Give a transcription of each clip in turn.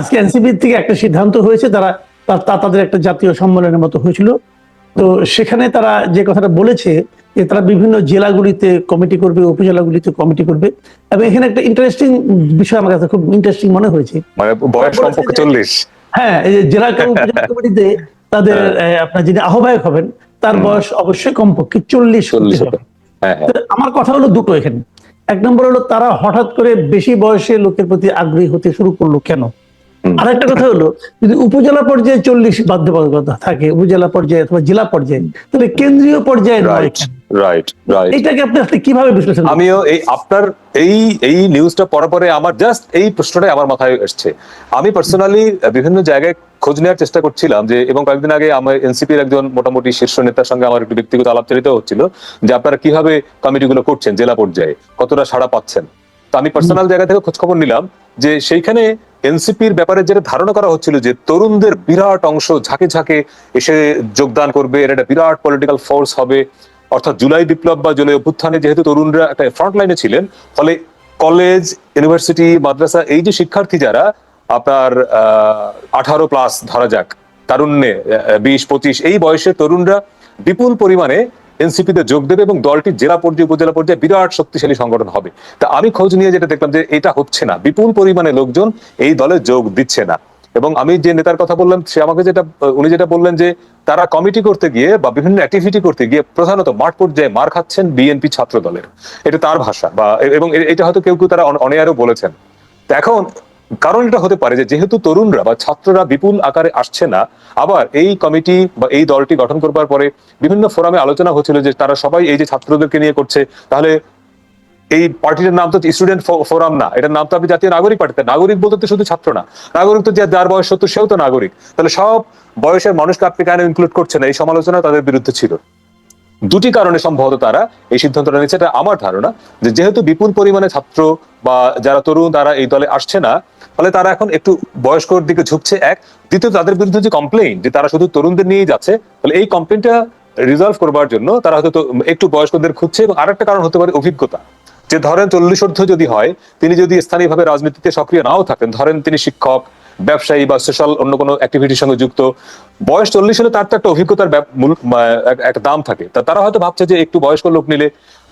আজকে এনসিপি থেকে একটা সিদ্ধান্ত হয়েছে তারা তাদের একটা জাতীয় সম্মেলনের মতো হয়েছিল। তো সেখানে তারা যে কথাটা বলেছে যে তারা বিভিন্ন জেলাগুলিতে কমিটি করবে উপজেলাগুলিতে কমিটি করবে এবং এখানে একটা ইন্টারেস্টিং বিষয় আমার কাছে খুব ইন্টারেস্টিং মনে হয়েছে। মানে বয়স কমপক্ষে চল্লিশ। হ্যাঁ এই যে জেলা উপজেলা কমিটিতে তাদের হ্যাঁ। আপনার যিনি আহ্বায়ক হবেন তার বয়স অবশ্যই কমপক্ষে চল্লিশ চল্লিশ হ্যাঁ হ্যাঁ। আমার কথা হলো দুটো এখানে। এক নম্বর হলো তারা হঠাৎ করে বেশি বয়সে লোকের প্রতি আগ্রহী হতে শুরু করল কেন? হুম। আরেকটা কথা হলো যদি উপজেলা পর্যায়ে চল্লিশ বাধ্যবাধকতা থাকে উপজেলা পর্যায়ে অথবা জেলা পর্যায়ে তাহলে কেন্দ্রীয় পর্যায়ে রাইট রাইট রাইট এইটাকে আপনি আসলে কীভাবে বিশ্লেষণ আমিও এই আপনার এই এই নিউজটা পড়ার পরে আমার জাস্ট এই প্রশ্নটাই আমার মাথায় আমি পার্সোনালি বিভিন্ন জায়গায় খোঁজ নেওয়ার চেষ্টা করছিলাম যে এবং কয়েকদিন আগে আমার এনসিপির একজন মোটামুটি শীর্ষ নেতার সঙ্গে আমার একটু ব্যক্তিগত আলাপচারিত হচ্ছিল যে আপনারা কীভাবে কমিটিগুলো করছেন জেলা পর্যায়ে? কতটা সাড়া পাচ্ছেন? তো আমি পার্সোনাল জায়গা থেকে খোঁজ খবর নিলাম যে সেইখানে এনসিপির ব্যাপারে যেটা ধারণা করা হচ্ছিল যে তরুণদের বিরাট অংশ ঝাঁকে ঝাঁকে এসে যোগদান করবে, এর একটা বিরাট পলিটিক্যাল ফোর্স হবে। অর্থাৎ জুলাই বিপ্লব বা জুলাই অভ্যুত্থানে যেহেতু তরুণরা একটা ফ্রন্ট লাইনে ছিলেন, ফলে কলেজ ইউনিভার্সিটি মাদ্রাসা এই যে শিক্ষার্থী যারা, আপনার আঠারো প্লাস ধরা যাক, তারুণ্যে বিশ, পঁচিশ, এই বয়সের তরুণরা বিপুল পরিমাণে এনসিপিতে যোগ দেবে এবং দলটি জেলা পর্যায়ে, উপজেলা পর্যায়ে বিরাট শক্তিশালী সংগঠন হবে। তা আমি খোঁজ নিয়ে যেটা দেখলাম যে এটা হচ্ছে না। বিপুল পরিমাণে লোকজন এই দলে যোগ দিচ্ছে না। এবং আমি যে নেতার কথা বললাম, সে আমাকে যেটা, উনি যেটা বললেন যে তারা কমিটি করতে গিয়ে বা বিভিন্ন অ্যাক্টিভিটি করতে গিয়ে প্রধানত মাঠ পর্যায়ে মার খাচ্ছেন বিএনপি ছাত্র দলের এটা তার ভাষা বা, এবং এটা হয়তো কেউ কেউ তারা অনেয়ারও বলেছেন। এখন কারণ এটা হতে পারে যে যেহেতু তরুণরা বা ছাত্ররা বিপুল আকারে আসছে না, আবার এই কমিটি বা এই দলটি গঠন করবার পরে বিভিন্ন ফোরামে আলোচনা হচ্ছিল যে তারা সবাই এই যে ছাত্রদেরকে নিয়ে করছে, তাহলে এই পার্টিটার নাম তো স্টুডেন্ট ফোরাম না, এটার নাম তো আপনি জাতীয় নাগরিক পার্টিতে, নাগরিক বলতে তো শুধু ছাত্র না, নাগরিক তো যার বয়স সত্তর সেও তো নাগরিক, তাহলে সব বয়সের মানুষকে আপনি কেন ইনক্লুড করছেন? এই সমালোচনা তাদের বিরুদ্ধে ছিল দুটি কারণে সম্ভবত তারা এই সিদ্ধান্তটা নিয়েছে। এটা আমার ধারণা যে যেহেতু বিপুল পরিমাণে ছাত্র বা যারা তরুণ তারা এই দলে আসছে না, ফলে তারা এখন একটু বয়স্কর দিকে ঝুঁকছে এক। দ্বিতীয় তাদের বিরুদ্ধে যে কমপ্লেইন যে তারা শুধু তরুণদের নিয়েই যাচ্ছে, তাহলে এই কমপ্লেনটা রিজলভ করবার জন্য তারা হয়তো একটু বয়স্কদের খুঁজছে এবং আরেকটা কারণ হতে পারে অভিজ্ঞতা। যে ধরেন চল্লিশ ঊর্ধ্ব যদি হয়, তিনি যদি স্থানীয়ভাবে রাজনীতিতে সক্রিয় নাও থাকেন, ধরেন তিনি শিক্ষক ব্যবসায়ী বা সোশ্যাল অন্য কোনো অ্যাক্টিভিটির সঙ্গে যুক্ত। বয়স চল্লিশ হলে তার তো একটা অভিজ্ঞতার একটা দাম থাকে। তা তারা হয়তো ভাবছে যে একটু বয়স্ক লোক নিলে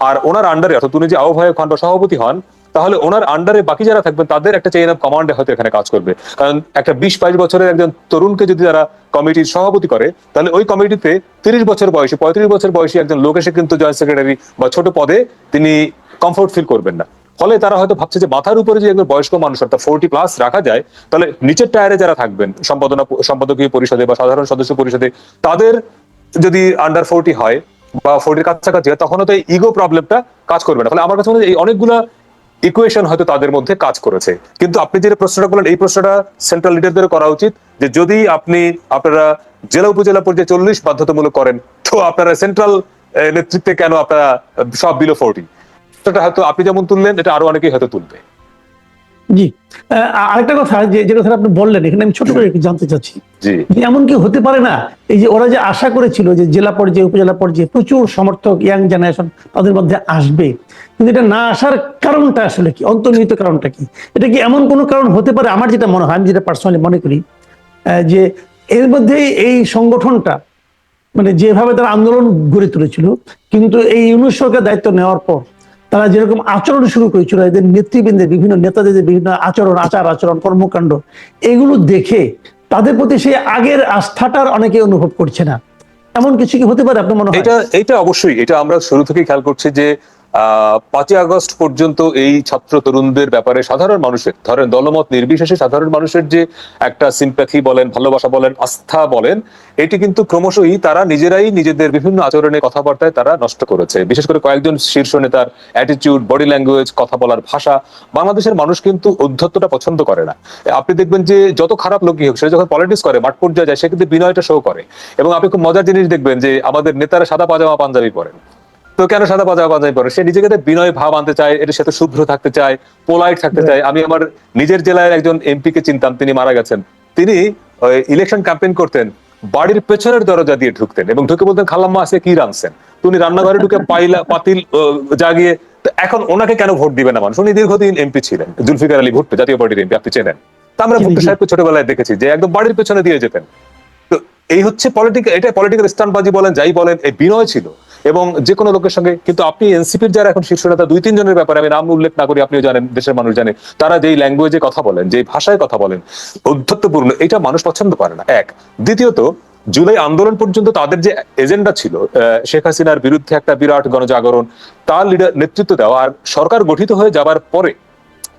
আর ওনার আন্ডারে অর্থাৎ উনি যে আহ্বায়ক হন বা সভাপতি হন, তাহলে ওনার আন্ডারে বাকি যারা থাকবেন তাদের একটা চেইন অফ কমান্ডে হয়তো এখানে কাজ করবে। কারণ একটা বিশ বাইশ বছরের একজন তরুণকে যদি তারা কমিটির সভাপতি করে, তাহলে ওই কমিটিতে তিরিশ বছর বয়সী, পঁয়ত্রিশ বছর বয়সী একজন লোক এসে কিন্তু জয়েন্ট সেক্রেটারি বা ছোট পদে তিনি কমফোর্ট ফিল করবেন না। ফলে তারা হয়তো ভাবছে যে মাথার উপরে যে একজন বয়স্ক মানুষ অর্থাৎ ফোরটি প্লাস রাখা যায়, তাহলে নিচের টায়ারে যারা থাকবেন, সম্পাদনা সম্পাদকীয় পরিষদে বা সাধারণ সদস্য পরিষদে, তাদের যদি আন্ডার ফোরটি হয় বা ফোরটির কাছাকাছি হয় তখন তো এই ইগো প্রবলেমটা কাজ করবে না। ফলে আমার কাছে মনে হয় এই অনেকগুলা ইকুয়েশন হয়তো তাদের মধ্যে কাজ করেছে। কিন্তু আপনি যে প্রশ্নটা করলেন, এই প্রশ্নটা সেন্ট্রাল লিডারদের করা উচিত যে যদি আপনি, আপনারা জেলা উপজেলা পর্যায়ে চল্লিশ বাধ্যতামূলক করেন, তো আপনারা সেন্ট্রাল নেতৃত্বে কেন আপনারা সব বিলো ফোরটি সেটা হয়তো আপনি যেমন তুললেন এটা আরও অনেকেই হয়তো তুলবে। জি। আরেকটা কথা যে যে কথা আপনি বললেন এখানে আমি ছোট করে একটু জানতে চাচ্ছি। এমন কি হতে পারে না এই যে ওরা যে আশা করেছিল যে জেলা পর্যায়ে উপজেলা পর্যায়ে প্রচুর সমর্থক ইয়াং জেনারেশন তাদের মধ্যে আসবে কিন্তু এটা না আসার কারণটা আসলে কি? অন্তর্নিহিত কারণটা কি? এটা কি এমন কোনো কারণ হতে পারে? আমার যেটা মনে হয় আমি যেটা পার্সোনালি মনে করি যে এর মধ্যে এই সংগঠনটা মানে যেভাবে তারা আন্দোলন গড়ে তুলেছিল কিন্তু এই ইউনুস সরকার দায়িত্ব নেওয়ার পর তারা যেরকম আচরণ শুরু করেছিল, এদের নেতৃবৃন্দের বিভিন্ন নেতাদের বিভিন্ন আচরণ, আচার আচরণ, কর্মকাণ্ড, এগুলো দেখে তাদের প্রতি সেই আগের আস্থাটার অনেকে অনুভব করছে না। এমন কিছু কি হতে পারে আপনার মনে হয়? এটা এটা অবশ্যই, এটা আমরা শুরু থেকেই খেয়াল করছি যে পাঁচই আগস্ট পর্যন্ত এই ছাত্র তরুণদের ব্যাপারে সাধারণ মানুষের, ধরেন দলমত নির্বিশেষে সাধারণ মানুষের যে একটা সিম্প্যাথি বলেন, ভালোবাসা বলেন, আস্থা বলেন, এটি কিন্তু ক্রমশই তারা নিজেরাই নিজেদের বিভিন্ন আচরণে কথাবার্তায় তারা নষ্ট করেছে। বিশেষ করে কয়েকজন শীর্ষ নেতার অ্যাটিটিউড বডি ল্যাঙ্গুয়েজ কথা বলার ভাষা, বাংলাদেশের মানুষ কিন্তু ঔদ্ধত্যটা পছন্দ করে না। আপনি দেখবেন যে যত খারাপ লোকই হোক, সে যখন পলিটিক্স করে, মাঠ পর্যায়ে যায়, সে কিন্তু বিনয়টা শো করে। এবং আপনি খুব মজার জিনিস দেখবেন যে আমাদের নেতারা সাদা পাজামা পাঞ্জাবি পরেন। তো কেন সাদা পাজামা পাঞ্জাবি পরে সে নিজেকে বিনয় ভাব আনতে চায় এটা সাথে শুভ্র থাকতে চায় পোলাইট থাকতে চায়। আমি আমার নিজের জেলায় একজন এমপি কে চিনতাম তিনি মারা গেছেন। তিনি ইলেকশন ক্যাম্পেইন করতেন বাড়ির পেছনের দরজা দিয়ে ঢুকতেন এবং ঢুকে বলতেন খালাম্মা আছে কি রাঁধছেন? তুমি রান্নাঘরে ঢুকে পাইলা পাতিল জাগিয়ে এখন ওনাকে কেন ভোট দিবে না মানুষ? উনি দীর্ঘদিন এমপি ছিলেন জুলফিকার আলী ভুট্টো জাতীয় পার্টির এমপি আপনি চেনেন। তা আমরা ভুট্টো সাহেবকে ছোটবেলায় দেখেছি যে একদম বাড়ির পেছনে দিয়ে যেতেন। তো এই হচ্ছে পলিটিক্যাল এটা পলিটিক্যাল স্টানবাজি বলেন যাই বলেন এই বিনয় ছিল। এবং যে কোনো লোকের সঙ্গে, কিন্তু আপনি এনসিপির যারা এখন শীর্ষ নেতা, দুই, তিনজনের ব্যাপারে আমি নাম উল্লেখ না করি, আপনিও জানেন, দেশের মানুষ জানে, তারা যেই ল্যাঙ্গুয়েজে কথা বলেন যে ভাষায় কথা বলেন ঔদ্ধত্যপূর্ণ এটা মানুষ পছন্দ করে না। এক। দ্বিতীয়ত, জুলাই আন্দোলন পর্যন্ত তাদের যে এজেন্ডা ছিল শেখ হাসিনার বিরুদ্ধে একটা বিরাট গণজাগরণ, তার লিডার নেতৃত্ব দেওয়া আর সরকার গঠিত হয়ে যাবার পরে,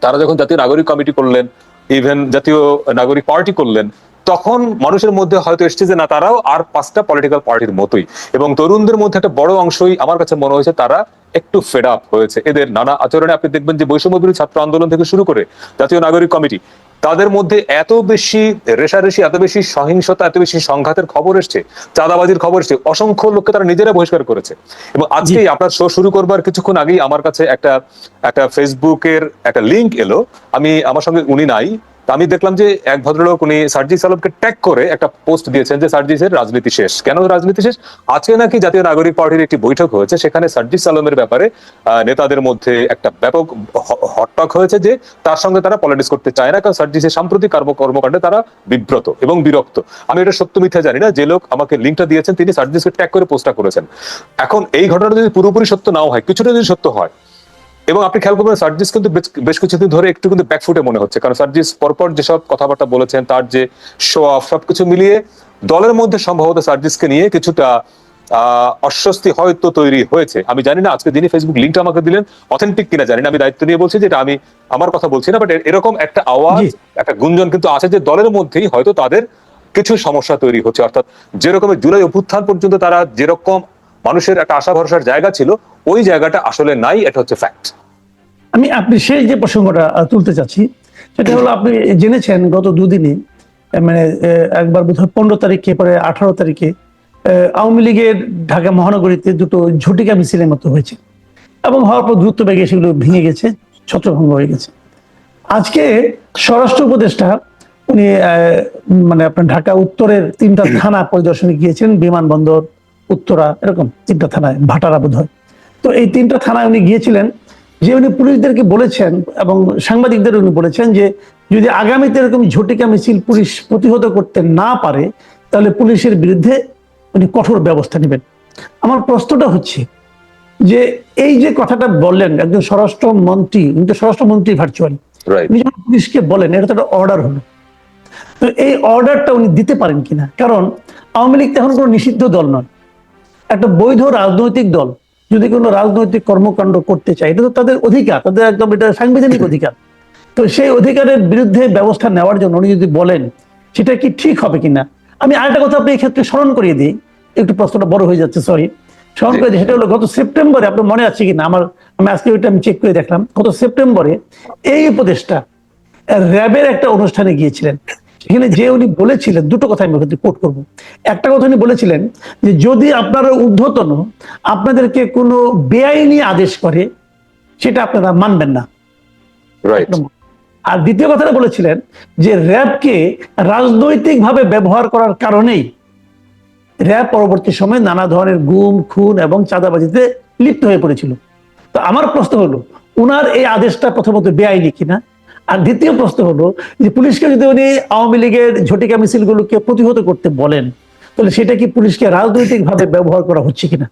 তারা যখন জাতীয় নাগরিক কমিটি করলেন ইভেন জাতীয় নাগরিক পার্টি করলেন তখন মানুষের মধ্যে হয়তো এসছে যে না তারাও আর পাঁচটা পলিটিক্যাল পার্টির মতোই। এবং তরুণদের মধ্যে একটা বড় অংশই আমার কাছে মনে হয়েছে তারা একটু ফেড আপ হয়েছে। এদের নানা আচরণে আপনি দেখবেন যে বৈষম্য বিরোধী ছাত্র আন্দোলন থেকে শুরু করে জাতীয় নাগরিক কমিটি তাদের মধ্যে এত বেশি রেশারেশি এত বেশি সহিংসতা এত বেশি সংঘাতের খবর এসছে চাঁদাবাজির খবর এসছে অসংখ্য লোককে তারা নিজেরা বহিষ্কার করেছে। এবং আজকেই আপনার শো শুরু করবার কিছুক্ষণ আগেই আমার কাছে একটা একটা ফেসবুকের একটা লিংক এলো। আমি আমার সঙ্গে উনি নাই আমি দেখলাম যে এক ভদ্রলোক উনি সার্জিস আলমকে ট্যাগ করে একটা পোস্ট দিয়েছেন যে সার্জিসের রাজনীতি শেষ। কেন রাজনীতি শেষ? আজকে নাকি জাতীয় নাগরিক পার্টির একটি বৈঠক হয়েছে, সেখানে সার্জিস আলমের ব্যাপারে নেতাদের মধ্যে একটা ব্যাপক হটটক হয়েছে যে তার সঙ্গে তারা পলিটিক্স করতে চায় না, কারণ সার্জিসের সাম্প্রতিক কর্ম, কর্মকাণ্ডে তারা বিব্রত এবং বিরক্ত। আমি এটা সত্য মিথ্যা জানি না, যে লোক আমাকে লিঙ্কটা দিয়েছেন, তিনি সার্জিসকে ট্যাগ করে পোস্টটা করেছেন। এখন এই ঘটনাটা যদি পুরোপুরি সত্য নাও হয়, কিছুটা যদি সত্য হয় এবং আপনি খেয়াল করবেন সার্জিস কিন্তু বেশ- কিছুদিন ধরে একটু কিন্তু ব্যাকফুটে মনে হচ্ছে। কারণ সার্জিস পরপর যেসব কথাবার্তা বলেছেন তার যে শো অফ সবকিছু মিলিয়ে দলের মধ্যে সম্ভবত সার্জিসকে নিয়ে কিছুটা অস্বস্তি হয়তো তৈরি হয়েছে। আমি জানি না আজকে যিনি ফেসবুক লিঙ্কটা আমাকে দিলেন অথেন্টিক কিনা জানি না আমি দায়িত্ব নিয়ে বলছি যেটা আমি আমার কথা বলছি না বাট এরকম একটা আওয়াজ একটা গুঞ্জন কিন্তু আছে যে দলের মধ্যেই হয়তো তাদের কিছু সমস্যা তৈরি হচ্ছে। অর্থাৎ যেরকমের জুলাই অভ্যুত্থান পর্যন্ত তারা যেরকম মানুষের একটা আশা ভরসার জায়গা ছিল, ওই জায়গাটা আসলে নাই, এটা হচ্ছে ফ্যাক্ট আমি, আপনি শেষ যে প্রসঙ্গটা তুলতে চাচ্ছি, সেটা হলো আপনি জেনেছেন গত দুদিনে মানে একবার বোধ হয় পনেরো তারিখে পরে আঠারো তারিখে আওয়ামী লীগের ঢাকা মহানগরীতে দুটো ঝটিকা মিছিলের মতো হয়েছে। এবং হওয়ার পর দ্রুত বেগে সেগুলো ভেঙে গেছে, ছত্রভঙ্গ হয়ে গেছে। আজকে স্বরাষ্ট্র উপদেষ্টা, উনি মানে আপনার ঢাকা উত্তরের তিনটা থানা পরিদর্শনে গিয়েছেন বিমানবন্দর উত্তরা এরকম তিনটা থানায় ভাটারা বোধ হয় তো এই তিনটা থানায় উনি গিয়েছিলেন যে উনি পুলিশদেরকে বলেছেন এবং সাংবাদিকদের উনি বলেছেন যে যদি আগামীতে এরকম ঝটিকা মিছিল পুলিশ প্রতিহত করতে না পারে তাহলে পুলিশের বিরুদ্ধে উনি কঠোর ব্যবস্থা নেবেন। আমার প্রশ্নটা হচ্ছে যে এই যে কথাটা বললেন একজন স্বরাষ্ট্র মন্ত্রী উনি তো স্বরাষ্ট্রমন্ত্রী ভার্চুয়ালি উনি যখন পুলিশকে বলেন এটা তো একটা অর্ডার হলো। তো এই অর্ডারটা উনি দিতে পারেন কিনা? কারণ আওয়ামী লীগ তো এখন কোনো নিষিদ্ধ দল নয়। একটা বৈধ রাজনৈতিক দল যদি কোনো রাজনৈতিক কর্মকাণ্ড করতে চায়, এটা তো তাদের অধিকার, তাদের একদম এটা সাংবিধানিক অধিকার। তো সেই অধিকারের বিরুদ্ধে ব্যবস্থা নেওয়ার জন্য উনি যদি বলেন, সেটা কি ঠিক হবে কিনা? আমি আরেকটা কথা আপনি ক্ষেত্রে স্মরণ করিয়ে দিই, একটু প্রশ্নটা বড় হয়ে যাচ্ছে সরি স্মরণ করে সেটা হলো গত সেপ্টেম্বরে, আপনার মনে আছে কিনা? আমার, আমি আজকে ওইটা আমি চেক করে দেখলাম। গত সেপ্টেম্বরে এই উপদেশটা র্যাবের একটা অনুষ্ঠানে গিয়েছিলেন। সেখানে যে উনি বলেছিলেন দুটো কথা আমি কোট করব। একটা কথা উনি বলেছিলেন যে যদি আপনারা ঊর্ধ্বতন আপনাদেরকে কোনো বেআইনি আদেশ করে সেটা আপনারা মানবেন না। আর দ্বিতীয় কথাটা বলেছিলেন যে র্যাবকে রাজনৈতিকভাবে ব্যবহার করার কারণেই র্যাব পরবর্তী সময়ে নানা ধরনের গুম খুন এবং চাঁদাবাজিতে লিপ্ত হয়ে পড়েছিল। তো আমার প্রশ্ন হলো উনার এই আদেশটা প্রথমত বেআইনি কিনা? আর দ্বিতীয় প্রশ্ন হলো যে পুলিশকে যদি উনি আওয়ামী লীগের ঝটিকা মিছিলগুলোকে প্রতিহত করতে বলেন, তাহলে সেটা কি পুলিশকে রাজনৈতিকভাবে ব্যবহার করা হচ্ছে কিনা?